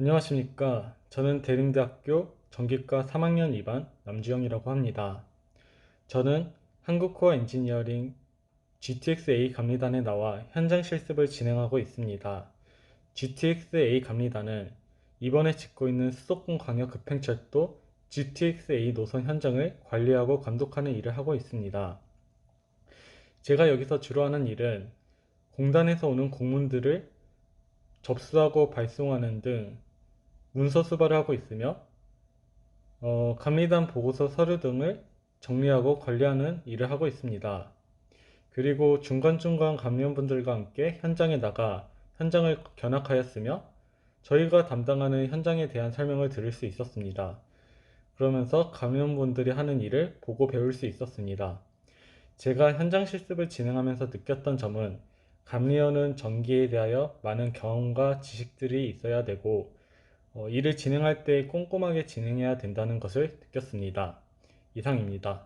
안녕하십니까. 저는 대림대학교 전기과 3학년 2반 남주영이라고 합니다. 저는 한국코어 엔지니어링 GTX-A 감리단에 나와 현장 실습을 진행하고 있습니다. GTX-A 감리단은 이번에 짓고 있는 수도권 광역 급행철도 GTX-A 노선 현장을 관리하고 감독하는 일을 하고 있습니다. 제가 여기서 주로 하는 일은 공단에서 오는 공문들을 접수하고 발송하는 등 문서 수발을 하고 있으며 어, 감리단 보고서 서류 등을 정리하고 관리하는 일을 하고 있습니다. 그리고 중간중간 감리원분들과 함께 현장에 나가 현장을 견학하였으며 저희가 담당하는 현장에 대한 설명을 들을 수 있었습니다. 그러면서 감리원분들이 하는 일을 보고 배울 수 있었습니다. 제가 현장 실습을 진행하면서 느꼈던 점은 감리원은 전기에 대하여 많은 경험과 지식들이 있어야 되고 어, 일을 진행할 때 꼼꼼하게 진행해야 된다는 것을 느꼈습니다. 이상입니다.